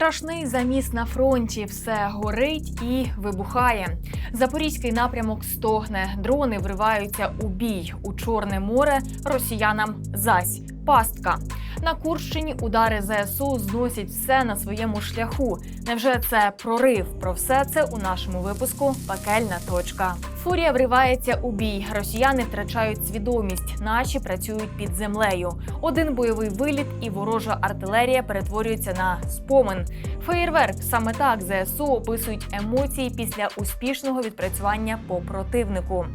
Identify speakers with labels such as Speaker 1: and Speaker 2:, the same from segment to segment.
Speaker 1: Страшний заміс на фронті, все горить і вибухає. Запорізький напрямок стогне. Дрони вриваються у бій у Чорне море. Росіянам зась пастка. На Курщині удари ЗСУ зносять все на своєму шляху. Невже це прорив? Про все це у нашому випуску Пекельна точка. Фурія вривається у бій. Росіяни втрачають свідомість, наші працюють під землею. Один бойовий виліт і ворожа артилерія перетворюється на спомин. Феєрверк саме так ЗСУ описують емоції після успішного відпрацювання по противнику.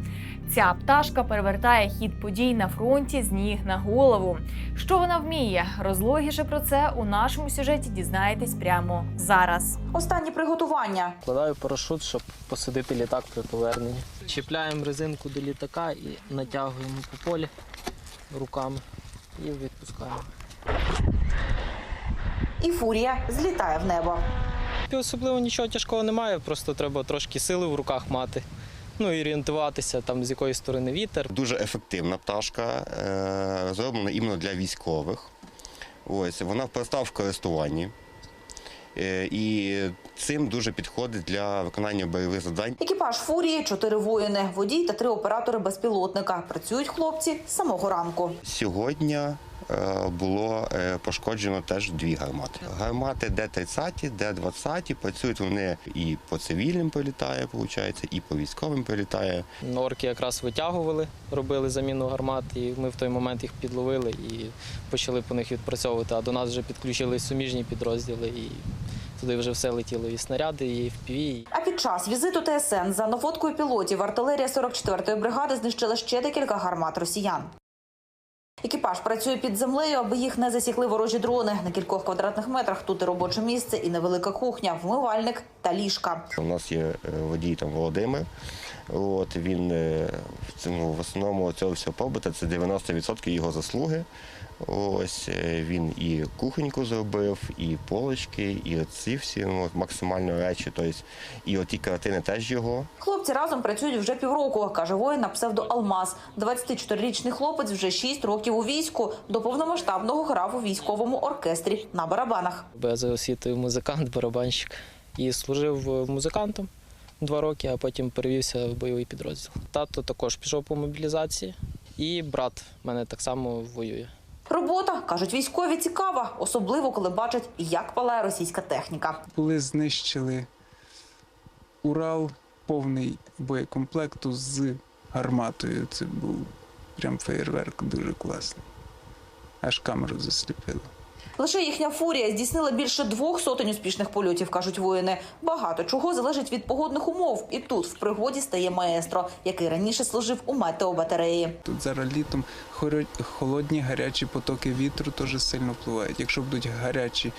Speaker 1: Ця пташка перевертає хід подій на фронті з ніг на голову. Що вона вміє? Розлогіше про це у нашому сюжеті дізнаєтесь прямо зараз.
Speaker 2: Останні приготування.
Speaker 3: Вкладаю парашут, щоб посадити літак при поверненні. Чіпляємо резинку до літака і натягуємо по полі руками і відпускаємо.
Speaker 2: І фурія злітає в небо.
Speaker 3: І особливо нічого тяжкого немає, просто треба трошки сили в руках мати. Ну і орієнтуватися там з якої сторони вітер.
Speaker 4: Дуже ефективна пташка, е, зроблена іменно для військових. Ось вона проста в користуванні. Е, І цим дуже підходить для виконання бойових завдань.
Speaker 2: Екіпаж фурії, чотири воїни, водій та три оператори безпілотника. Працюють хлопці з самого ранку.
Speaker 4: Сьогодні було е, пошкоджено теж дві гармати. Гармати Д-30, Д-20, працюють вони і по цивільним прилітає, виходить, і по військовим прилітає.
Speaker 3: Орки якраз витягували, робили заміну гармат, і ми в той момент їх підловили і почали по них відпрацьовувати. А до нас вже підключились суміжні підрозділи, і туди вже все летіло і снаряди, і FPV, і
Speaker 2: А під час візиту ТСН за наводкою пілотів артилерія 44-ї бригади знищила ще декілька гармат росіян. Екіпаж працює під землею, аби їх не засікли ворожі дрони. На кількох квадратних метрах тут і робоче місце, і невелика кухня, вмивальник та ліжка.
Speaker 4: У нас є е, водій там Володимир. От він е, в основному цього всього побута це 90% його заслуги. Ось е, він і кухоньку зробив, і полочки, і ці всі ну, максимально речі. Тобто, і оті картини теж його.
Speaker 2: Хлопці разом працюють вже півроку, каже воїн на псевдо Алмаз. 24-річний хлопець вже 6 років у війську. До повномасштабного грав у військовому оркестрі на барабанах.
Speaker 3: Бо за освітою музикант, барабанщик. І служив е, музикантом два роки, а потім перевівся в бойовий підрозділ. Тато також пішов по мобілізації, і брат в мене так само воює.
Speaker 2: Робота кажуть військові цікава, особливо коли бачать, як палає російська техніка.
Speaker 5: Були знищили Урал повний боєкомплекту з гарматою. Це був прям феєрверк дуже класний. Аж камеру засліпило.
Speaker 2: Лише їхня фурія здійснила більше двох сотень успішних польотів, кажуть воїни. Багато чого залежить від погодних умов. І тут в пригоді стає маестро, який раніше служив у метеобатареї.
Speaker 5: Тут зараз літом холодні гарячі потоки вітру теж сильно впливають. Якщо будуть гарячі,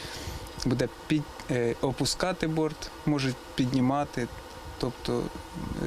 Speaker 5: буде під, е, опускати борт, можуть піднімати. Тобто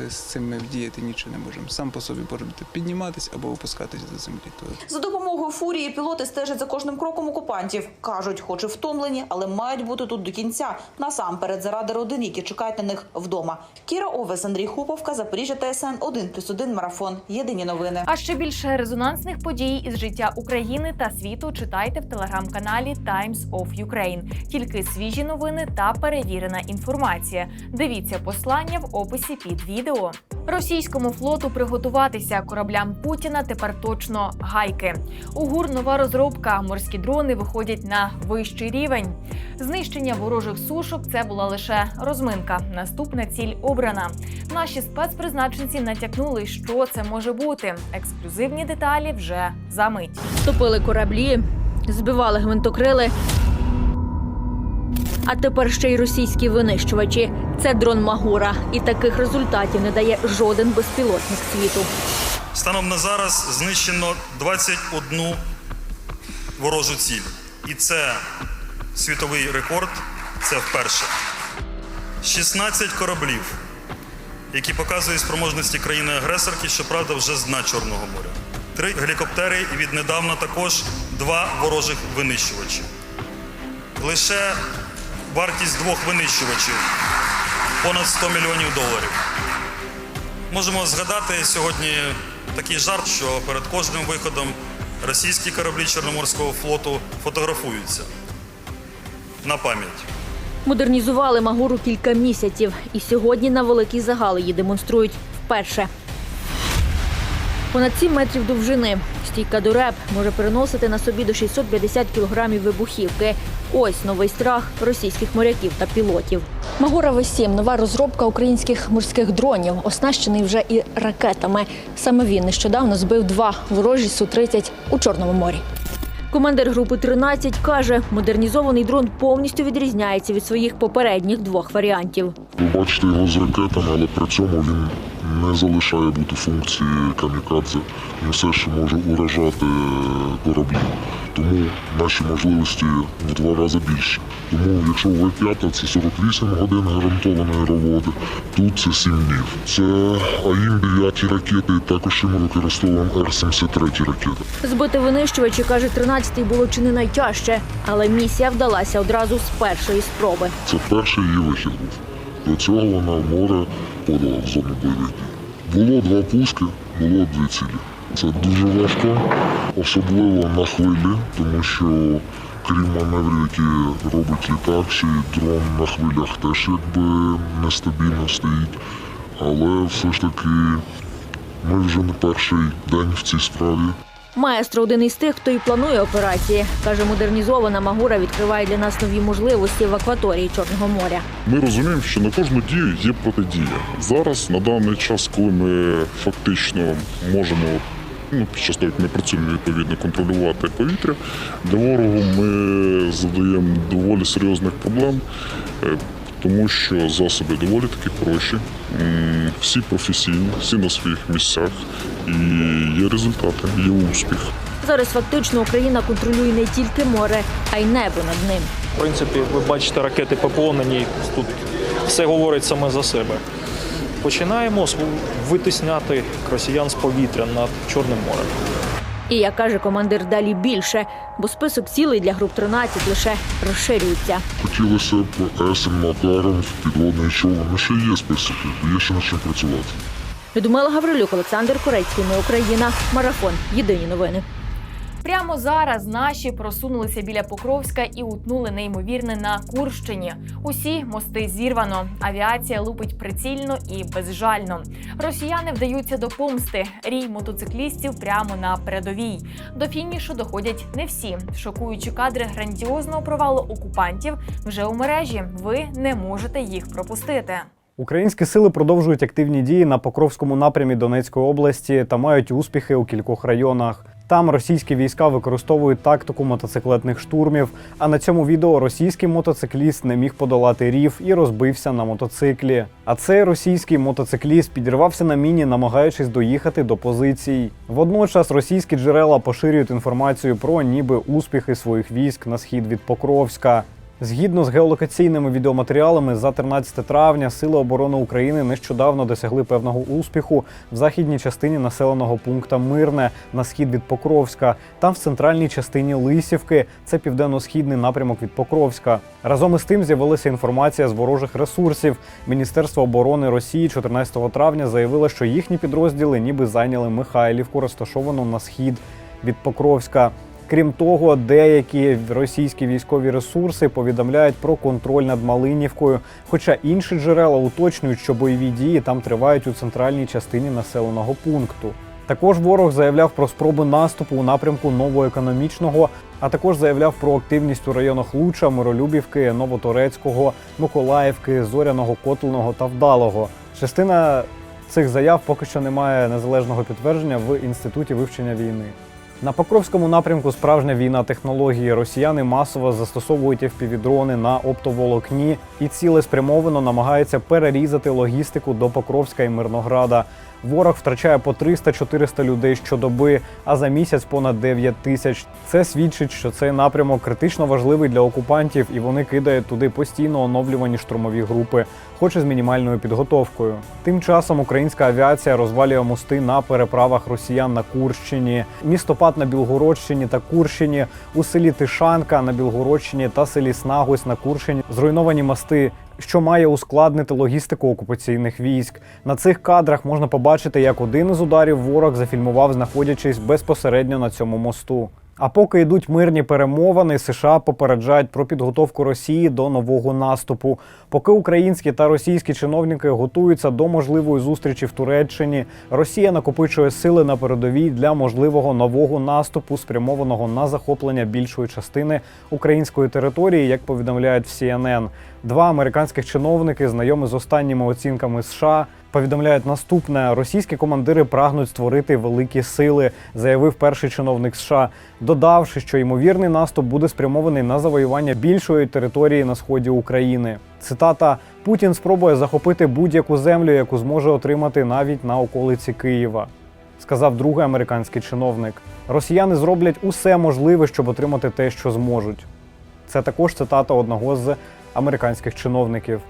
Speaker 5: е, з цим ми вдіяти нічого не можемо. Сам по собі борт буде підніматись або опускатись до землі.
Speaker 2: За допомогою фурії пілоти стежать за кожним кроком окупантів. кажуть, хоч і втомлені, але мають бути тут до кінця. Насамперед заради родин, які чекають на них вдома. Кіра Овес, Андрій Хуповка, Запоріжжя ТСН 1+,1 марафон. Єдині новини.
Speaker 1: А ще більше резонансних подій із життя України та світу читайте в телеграм-каналі Times of Ukraine. Тільки свіжі новини та перевірена інформація. Дивіться послання в описі під відео. Російському флоту приготуватися кораблям Путіна тепер точно гайки. У ГУР нова розробка. Морські дрони виходять на вищий рівень. Знищення ворожих сушок це була лише розминка. Наступна ціль обрана. Наші спецпризначенці натякнули, що це може бути. Ексклюзивні деталі вже за мить.
Speaker 6: Топили кораблі, збивали гвинтокрили. А тепер ще й російські винищувачі. Це дрон Магура. І таких результатів не дає жоден безпілотник світу.
Speaker 7: Станом на зараз знищено 21 ворожу ціль. І це світовий рекорд, це вперше. 16 кораблів, які показують спроможності країни-агресорки, щоправда, вже з дна Чорного моря. Три гелікоптери і віднедавна також два ворожих винищувачі. Лише вартість двох винищувачів понад 100 мільйонів доларів. Можемо згадати сьогодні такий жарт, що перед кожним виходом російські кораблі Чорноморського флоту фотографуються на пам'ять.
Speaker 6: Модернізували Магуру кілька місяців, і сьогодні на великий загал її демонструють вперше. Понад 7 метрів довжини. Стійка до реп може переносити на собі до 650 кілограмів вибухівки. Ось новий страх російських моряків та пілотів. Магура В-7 – нова розробка українських морських дронів, оснащений вже і ракетами. Саме він нещодавно збив два ворожі Су-30 у Чорному морі. Командир групи 13 каже, модернізований дрон повністю відрізняється від своїх попередніх двох варіантів.
Speaker 8: Бачите його з ракетами, але при цьому він не залишає бути функції камікадзе. Він все ще може уражати кораблі. Тому наші можливості в два рази більші. Тому якщо В5 це 48 годин гарантованої роботи, тут це 7 днів. Це АІМ-9 ракети, також ми використовуємо Р-73 ракети.
Speaker 6: Збити винищувачі, каже 13-й, було чи не найтяжче, але місія вдалася одразу з першої спроби.
Speaker 8: Це перший її вихід був. До цього вона в море подала в зону бойових дій. Було два пуски, було дві цілі. Це дуже важко, особливо на хвилі, тому що крім маневрів, які робить літак, чи дрон на хвилях теж якби нестабільно стоїть. Але все ж таки ми вже не перший день в цій справі.
Speaker 6: Маестро один із тих, хто і планує операції. Каже, модернізована Магура відкриває для нас нові можливості в акваторії Чорного моря.
Speaker 8: Ми розуміємо, що на кожну дію є протидія. Зараз, на даний час, коли ми фактично можемо, ну, під час того, як ми працюємо відповідно контролювати повітря, для ворогу ми задаємо доволі серйозних проблем, е, тому що засоби доволі таки хороші, всі професійні, всі на своїх місцях, і є результати, є успіх.
Speaker 6: Зараз фактично Україна контролює не тільки море, а й небо над ним.
Speaker 9: В принципі, ви бачите, ракети ній. Тут все говорить саме за себе. Починаємо витисняти росіян з повітря над Чорним морем.
Speaker 6: І як каже командир, далі більше, бо список цілей для груп 13 лише розширюється.
Speaker 8: Хотілося б Есен, Макаров, підводний човен. Ну ще є список, є ще над чим працювати.
Speaker 6: Людмила Гаврилюк, Олександр Корецький. Ми Україна. Марафон. Єдині новини.
Speaker 1: Прямо зараз наші просунулися біля Покровська і утнули неймовірне на Курщині. Усі мости зірвано. Авіація лупить прицільно і безжально. Росіяни вдаються до помсти. Рій мотоциклістів прямо на передовій. До фінішу доходять не всі. Шокуючі кадри грандіозного провалу окупантів вже у мережі. Ви не можете їх пропустити.
Speaker 10: Українські сили продовжують активні дії на Покровському напрямі Донецької області та мають успіхи у кількох районах. Там російські війська використовують тактику мотоциклетних штурмів. А на цьому відео російський мотоцикліст не міг подолати рів і розбився на мотоциклі. А цей російський мотоцикліст підірвався на міні, намагаючись доїхати до позицій. Водночас російські джерела поширюють інформацію про ніби успіхи своїх військ на схід від Покровська. Згідно з геолокаційними відеоматеріалами, за 13 травня Сили оборони України нещодавно досягли певного успіху в західній частині населеного пункту Мирне на схід від Покровська. Там в центральній частині Лисівки це південно-східний напрямок від Покровська. Разом із тим з'явилася інформація з ворожих ресурсів. Міністерство оборони Росії 14 травня заявило, що їхні підрозділи ніби зайняли Михайлівку, розташовану на схід від Покровська. Крім того, деякі російські військові ресурси повідомляють про контроль над Малинівкою. Хоча інші джерела уточнюють, що бойові дії там тривають у центральній частині населеного пункту. Також ворог заявляв про спроби наступу у напрямку новоекономічного, а також заявляв про активність у районах Луча, Миролюбівки, Новоторецького, Миколаївки, Зоряного, Котлного та Вдалого. Частина цих заяв поки що не має незалежного підтвердження в інституті вивчення війни. На Покровському напрямку справжня війна технології. Росіяни масово застосовують FPV-дрони на оптоволокні і цілеспрямовано намагаються перерізати логістику до Покровська і Мирнограда. Ворог втрачає по 300-400 людей щодоби, а за місяць понад 9 тисяч. Це свідчить, що цей напрямок критично важливий для окупантів, і вони кидають туди постійно оновлювані штурмові групи, хоч і з мінімальною підготовкою. Тим часом українська авіація розвалює мости на переправах росіян на Курщині, містопад на Білгородщині та Курщині, у селі Тишанка на Білгородщині та селі Снагось на Курщині зруйновані мости. Що має ускладнити логістику окупаційних військ на цих кадрах можна побачити, як один із ударів ворог зафільмував, знаходячись безпосередньо на цьому мосту. А поки йдуть мирні перемовини, США попереджають про підготовку Росії до нового наступу. Поки українські та російські чиновники готуються до можливої зустрічі в Туреччині, Росія накопичує сили на передовій для можливого нового наступу, спрямованого на захоплення більшої частини української території, як повідомляють в CNN. Два американських чиновники, знайомі з останніми оцінками США, повідомляють наступне: російські командири прагнуть створити великі сили, заявив перший чиновник США, додавши, що ймовірний наступ буде спрямований на завоювання більшої території на сході України. Цитата: Путін спробує захопити будь-яку землю, яку зможе отримати навіть на околиці Києва. Сказав другий американський чиновник. Росіяни зроблять усе можливе, щоб отримати те, що зможуть. Це також цитата одного з американських чиновників.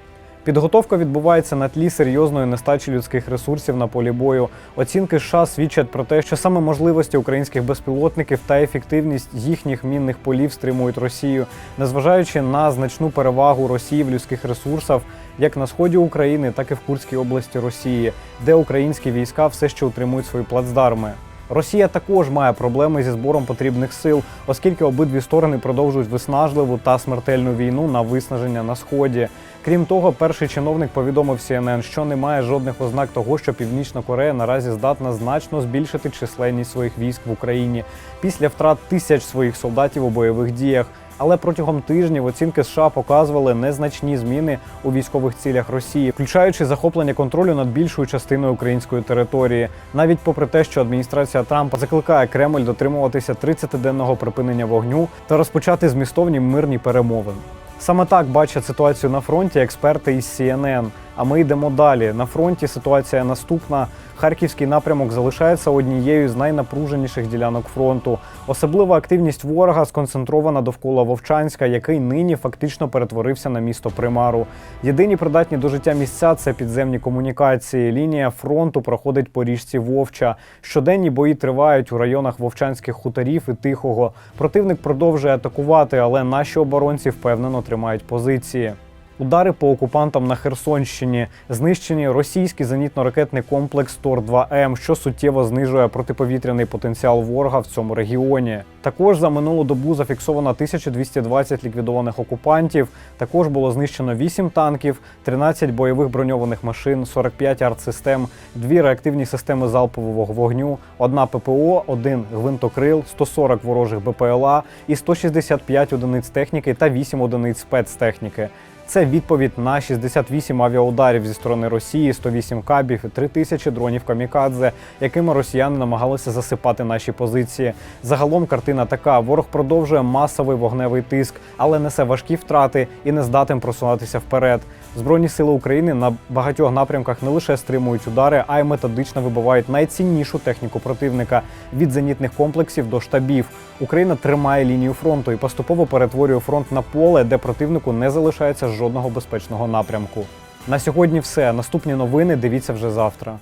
Speaker 10: Підготовка відбувається на тлі серйозної нестачі людських ресурсів на полі бою. Оцінки США свідчать про те, що саме можливості українських безпілотників та ефективність їхніх мінних полів стримують Росію, незважаючи на значну перевагу Росії в людських ресурсах, як на сході України, так і в Курській області Росії, де українські війська все ще утримують свої плацдарми. Росія також має проблеми зі збором потрібних сил, оскільки обидві сторони продовжують виснажливу та смертельну війну на виснаження на сході. Крім того, перший чиновник повідомив CNN, що немає жодних ознак того, що Північна Корея наразі здатна значно збільшити численність своїх військ в Україні після втрат тисяч своїх солдатів у бойових діях. Але протягом тижнів оцінки США показували незначні зміни у військових цілях Росії, включаючи захоплення контролю над більшою частиною української території, навіть попри те, що адміністрація Трампа закликає Кремль дотримуватися 30-денного припинення вогню та розпочати змістовні мирні перемовини. Саме так бачать ситуацію на фронті експерти із CNN. А ми йдемо далі. На фронті ситуація наступна. Харківський напрямок залишається однією з найнапруженіших ділянок фронту. Особлива активність ворога сконцентрована довкола Вовчанська, який нині фактично перетворився на місто Примару. Єдині придатні до життя місця це підземні комунікації. Лінія фронту проходить по річці Вовча. Щоденні бої тривають у районах Вовчанських хуторів і Тихого. Противник продовжує атакувати, але наші оборонці впевнено тримають позиції. Удари по окупантам на Херсонщині, знищені російський зенітно-ракетний комплекс Тор-2М, що суттєво знижує протиповітряний потенціал ворога в цьому регіоні. Також за минулу добу зафіксовано 1220 ліквідованих окупантів. Також було знищено 8 танків, 13 бойових броньованих машин, 45 артсистем, дві реактивні системи залпового вогню, одна ППО, один гвинтокрил, 140 ворожих БПЛА і 165 одиниць техніки та 8 одиниць спецтехніки. Це відповідь на 68 авіаударів зі сторони Росії, 108 кабів і 3 тисячі дронів камікадзе, якими росіяни намагалися засипати наші позиції. Загалом картина така: ворог продовжує масовий вогневий тиск, але несе важкі втрати і не здатен просуватися вперед. Збройні сили України на багатьох напрямках не лише стримують удари, а й методично вибивають найціннішу техніку противника від зенітних комплексів до штабів. Україна тримає лінію фронту і поступово перетворює фронт на поле, де противнику не залишається жодного безпечного напрямку. На сьогодні все. Наступні новини дивіться вже завтра.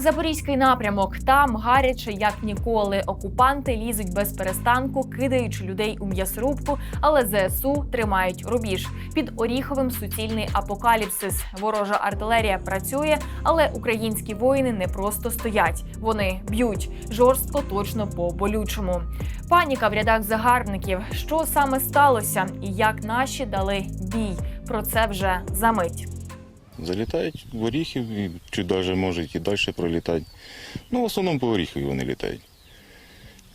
Speaker 1: Запорізький напрямок там гаряче як ніколи. Окупанти лізуть без перестанку, кидаючи людей у м'ясорубку, але ЗСУ тримають рубіж. Під Оріховим суцільний апокаліпсис. Ворожа артилерія працює, але українські воїни не просто стоять. Вони б'ють жорстко, точно по болючому. Паніка в рядах загарбників. Що саме сталося, і як наші дали бій? Про це вже за мить.
Speaker 11: Залітають в Оріхів, і- чи навіть можуть і далі пролітати. Ну, в основному по Оріхові вони літають.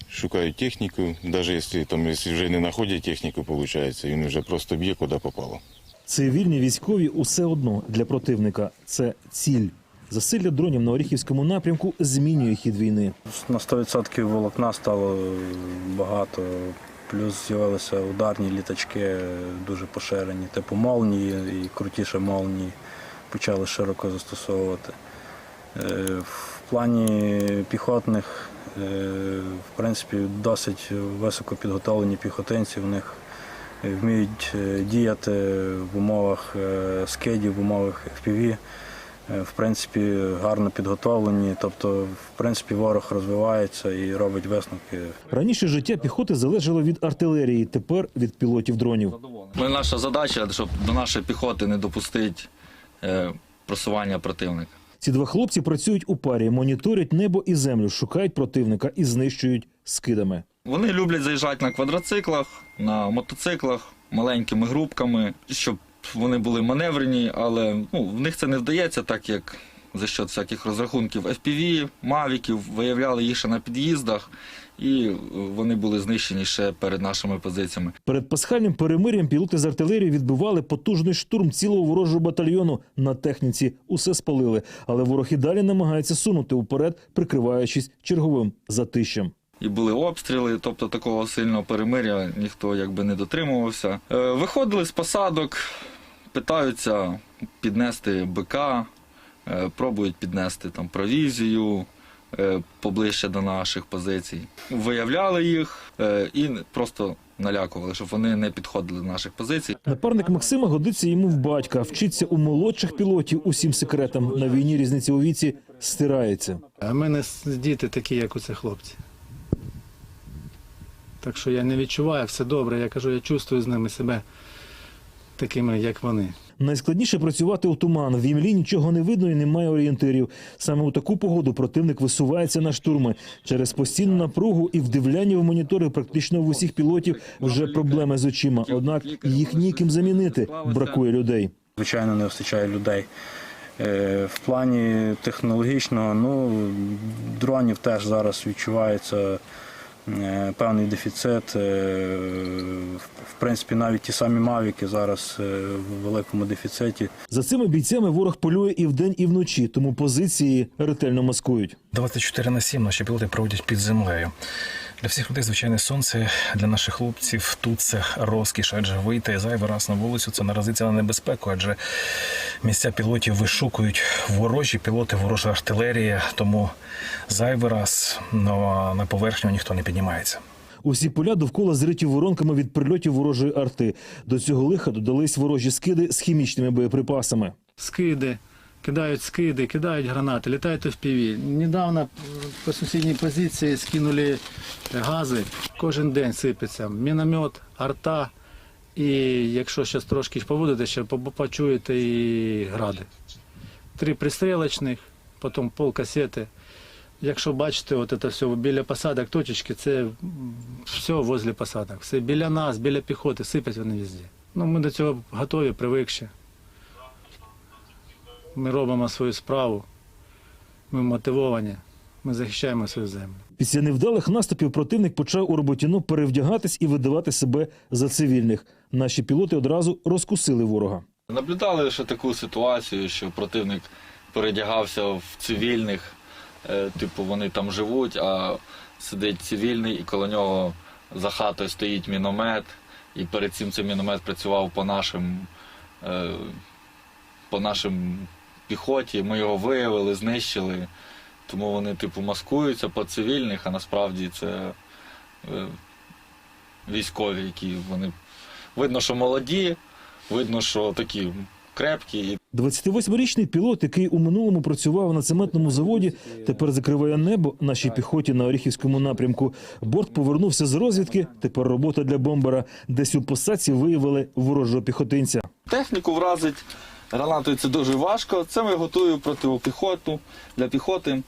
Speaker 11: Шукають техніку, навіть якщо, там, якщо вже не знаходять техніку, виходить, він вже просто б'є, куди попало.
Speaker 12: Цивільні військові усе одно для противника це ціль. Засилля дронів на Оріхівському напрямку змінює хід війни.
Speaker 13: На 100% волокна стало багато. Плюс з'явилися ударні літачки дуже поширені, типу молнії і крутіше молнії почали широко застосовувати. Е, В плані піхотних, е, в принципі, досить високо підготовлені піхотинці. В них вміють е, діяти в умовах скидів, в умовах FPV. В принципі, гарно підготовлені, тобто, в принципі, ворог розвивається і робить висновки.
Speaker 12: Раніше життя піхоти залежало від артилерії, тепер від пілотів дронів.
Speaker 14: Ми, наша задача, щоб до нашої піхоти не допустити просування противника.
Speaker 12: Ці два хлопці працюють у парі, моніторять небо і землю, шукають противника і знищують скидами.
Speaker 14: Вони люблять заїжджати на квадроциклах, на мотоциклах, маленькими групками, щоб вони були маневрені, але ну, в них це не вдається, так як за счет всяких розрахунків FPV, мавіків, виявляли їх ще на під'їздах, і е, вони були знищені ще перед нашими позиціями.
Speaker 12: Перед пасхальним перемир'ям пілоти з артилерії відбивали потужний штурм цілого ворожого батальйону на техніці. Усе спалили, але ворог і далі намагається сунути уперед, прикриваючись черговим затищем.
Speaker 14: І були обстріли, тобто такого сильного перемиря ніхто якби не дотримувався. Е, Виходили з посадок, питаються піднести БК, е, пробують піднести там провізію поближче до наших позицій. Виявляли їх е, і просто налякували, щоб вони не підходили до наших позицій.
Speaker 12: Напарник Максима годиться йому в батька, вчиться у молодших пілотів усім секретам. На війні різниця у віці стирається.
Speaker 15: А в мене діти такі, як оце хлопці. Так що я не відчуваю, все добре. Я кажу, я чувствую з ними себе такими, як вони.
Speaker 12: Найскладніше працювати у туман. В імлі нічого не видно і немає орієнтирів. Саме у таку погоду противник висувається на штурми. Через постійну напругу і вдивляння в монітори практично в усіх пілотів вже проблеми з очима. Однак їх ніким замінити. Бракує людей.
Speaker 13: Звичайно, не вистачає людей. Е, В плані технологічного, ну, дронів теж зараз відчувається певний дефіцит. Е, В принципі, навіть ті самі мавіки зараз е, в великому дефіциті.
Speaker 12: За цими бійцями ворог полює і вдень, і вночі, тому позиції ретельно маскують.
Speaker 16: 24 на 7 наші пілоти проводять під землею. Для всіх людей звичайне сонце, для наших хлопців тут це розкіш, адже вийти зайвий раз на вулицю це наразиться на небезпеку, адже місця пілотів вишукують ворожі пілоти, ворожа артилерія, тому зайвий раз на, на поверхню ніхто не піднімається.
Speaker 12: Усі поля довкола зриті воронками від прильотів ворожої арти. До цього лиха додались ворожі скиди з хімічними боєприпасами.
Speaker 15: Скиди, кидають скиди, кидають гранати, літають в піві. Недавно по сусідній позиції скинули гази. Кожен день сипеться. Міномет, арта. І якщо зараз трошки поводите, ще почуєте і гради. Три пристрілочних, потім пол касети. Якщо бачите, от це все біля посадок, точечки, це все возле посадок. Все біля нас, біля піхоти, сипять вони везде. Ну, ми до цього готові, привикші. Ми робимо свою справу, ми мотивовані, ми захищаємо свою землю.
Speaker 12: Після невдалих наступів противник почав у роботіно перевдягатись і видавати себе за цивільних. Наші пілоти одразу розкусили ворога.
Speaker 14: Наблюдали ще таку ситуацію, що противник передягався в цивільних, е, типу вони там живуть, а сидить цивільний, і коло нього за хатою стоїть міномет, і перед цим цей міномет працював по нашим, е, по нашим піхоті. Ми його виявили, знищили. Тому вони, типу, маскуються по цивільних, а насправді це е, військові, які вони видно, що молоді, видно, що такі крепкі. І
Speaker 12: 28-річний пілот, який у минулому працював на цементному заводі, тепер закриває небо нашій піхоті на Оріхівському напрямку. Борт повернувся з розвідки. Тепер робота для бомбера. Десь у посадці виявили ворожого піхотинця.
Speaker 14: Техніку вразить гранатою це дуже важко. Це ми готуємо протипіхоту для піхоти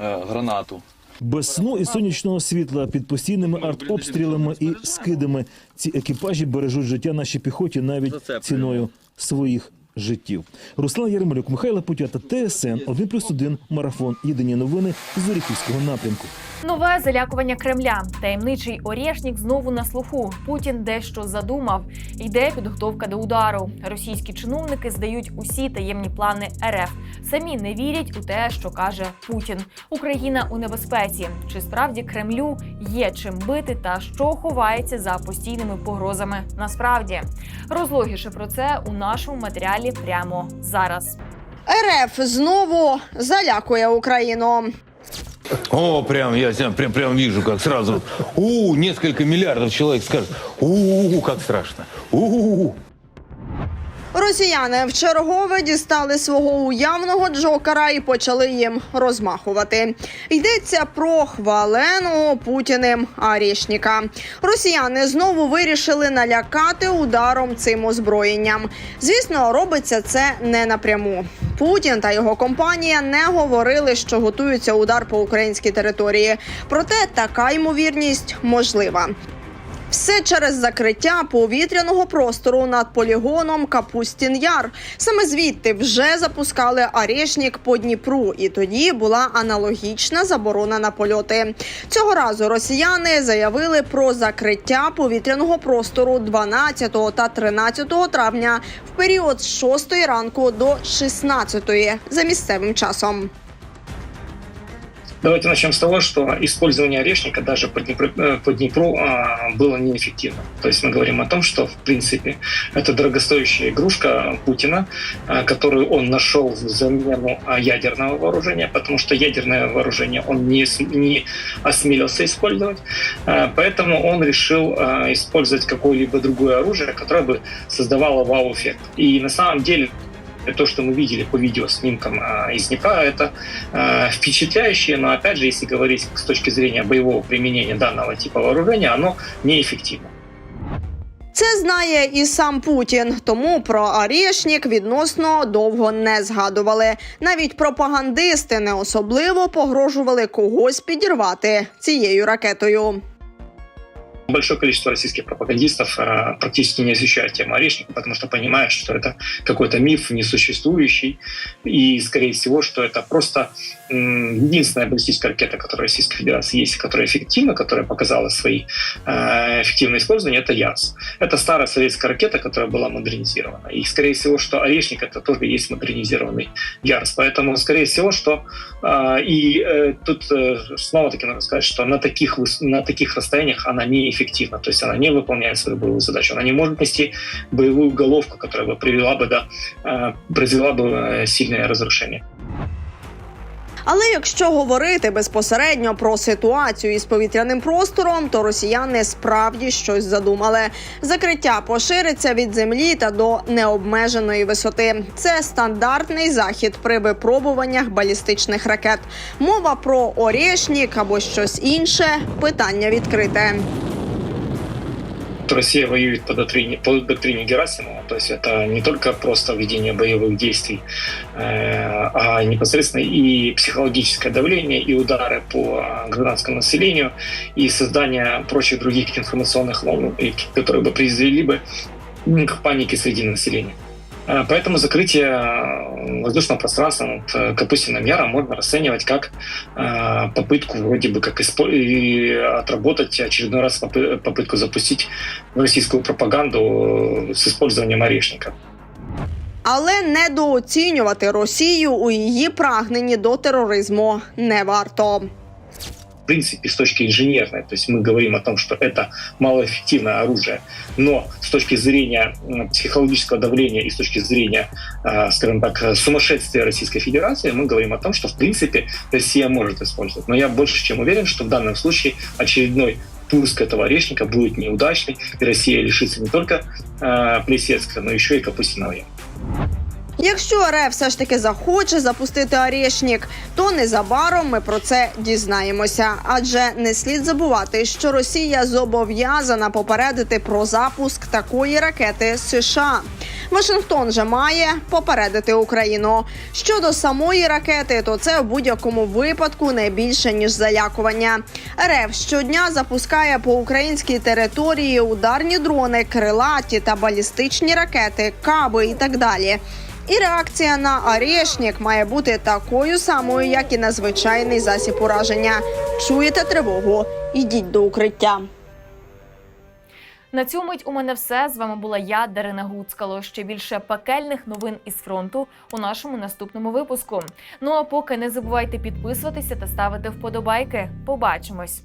Speaker 14: гранату.
Speaker 12: Без сну і сонячного світла під постійними артобстрілами і скидами ці екіпажі бережуть життя нашій піхоті навіть ціною своїх життів. Руслан Ярмолюк, Михайло Путята, ТСН 1+,1, Марафон. Єдині новини з Оріхівського напрямку.
Speaker 1: Нове залякування Кремля. Таємничий Орєшнік знову на слуху. Путін дещо задумав. Йде підготовка до удару. Російські чиновники здають усі таємні плани РФ. Самі не вірять у те, що каже Путін. Україна у небезпеці. Чи справді Кремлю є чим бити та що ховається за постійними погрозами? Насправді розлогіше про це у нашому матеріалі прямо зараз.
Speaker 17: РФ знову залякує Україну.
Speaker 18: О, прям, я прям, прям, прям вижу, как сразу, у, несколько миллиардов человек скажут. у, как страшно, у,
Speaker 17: Росіяни в чергове дістали свого уявного джокера і почали їм розмахувати. Йдеться про хваленого путіним Арішніка. Росіяни знову вирішили налякати ударом цим озброєнням. Звісно, робиться це не напряму. Путін та його компанія не говорили, що готується удар по українській території. Проте така ймовірність можлива. Все через закриття повітряного простору над полігоном Капустін Яр. Саме звідти вже запускали Арешнік по Дніпру, і тоді була аналогічна заборона на польоти. Цього разу росіяни заявили про закриття повітряного простору 12 та 13 травня в період з 6 ранку до 16 за місцевим часом.
Speaker 19: Давайте начнем с того, что использование орешника даже по Днепру, э, по Днепру а, было неэффективно. То есть мы говорим о том, что в принципе это дорогостоящая игрушка Путина, а, которую он нашел в замену а, ядерного вооружения, потому что ядерное вооружение он не, не осмелился использовать. Поэтому он решил использовать какое-либо другое оружие, которое бы создавало вау-эффект. И на самом деле то, что мы видели по видеоснимкам а, из Днепра, это а, впечатляющее, но опять же, если говорить с точки зрения боевого применения данного типа вооружения, оно неэффективно.
Speaker 17: Це знає і сам Путін, тому про Арішнік відносно довго не згадували. Навіть пропагандисти не особливо погрожували когось підірвати цією ракетою.
Speaker 19: Большое количество российских пропагандистов а, практически не освещают тему орешника, потому что понимают, что это какой-то миф несуществующий, и, скорее всего, что это просто единственная баллистическая ракета, которая в Российской Федерации есть, которая эффективна, которая показала свои э, эффективное использование, это ЯС. Это старая советская ракета, которая была модернизирована. И, скорее всего, что Орешник это тоже есть модернизированный ЯРС. Поэтому, скорее всего, что а, и э, тут э, снова-таки надо сказать, что на таких, на таких расстояниях она неэффективна. То есть она не выполняет свою боевую задачу. Она не может нести боевую головку, которая бы привела бы до, э, произвела бы э, сильное разрушение.
Speaker 17: Але якщо говорити безпосередньо про ситуацію із повітряним простором, то росіяни справді щось задумали. Закриття пошириться від землі та до необмеженої висоти. Це стандартний захід при випробуваннях балістичних ракет. Мова про Орешнік або щось інше питання відкрите.
Speaker 19: Что Россия воюет по доктрине, по доктрине Герасимова, то есть это не только просто ведение боевых действий, э, а непосредственно и психологическое давление, и удары по гражданскому населению, и создание прочих других информационных волн, которые бы привели бы к панике среди населения. Э, Поэтому закрытие э, воздушного пространства над э, Капустиным Яром можно расценивать как э, попытку вроде бы как испо- и отработать очередной раз попы- попытку запустить российскую пропаганду э, с использованием орешника.
Speaker 17: Але недооцінювати Росію у її прагненні до тероризму не варто.
Speaker 19: Принципе, с точки инженерной, то есть мы говорим о том, что это малоэффективное оружие, но с точки зрения психологического давления и с точки зрения, э, скажем так, сумасшествия Российской Федерации, мы говорим о том, что в принципе Россия может использовать. Но я больше чем уверен, что в данном случае очередной пуск этого орешника будет неудачный, и Россия лишится не только э, Плесецка, но еще и Капустиного Яра.
Speaker 17: Якщо РФ все ж таки захоче запустити Орешнік, то незабаром ми про це дізнаємося. Адже не слід забувати, що Росія зобов'язана попередити про запуск такої ракети США. Вашингтон же має попередити Україну. Щодо самої ракети, то це в будь-якому випадку не більше ніж залякування. РФ щодня запускає по українській території ударні дрони, крилаті та балістичні ракети, каби і так далі. І реакція на Орешнік має бути такою самою, як і на звичайний засіб ураження. Чуєте тривогу? Йдіть до укриття.
Speaker 1: На цю мить у мене все. З вами була я, Дарина Гуцкало. Ще більше пекельних новин із фронту у нашому наступному випуску. Ну а поки не забувайте підписуватися та ставити вподобайки. Побачимось.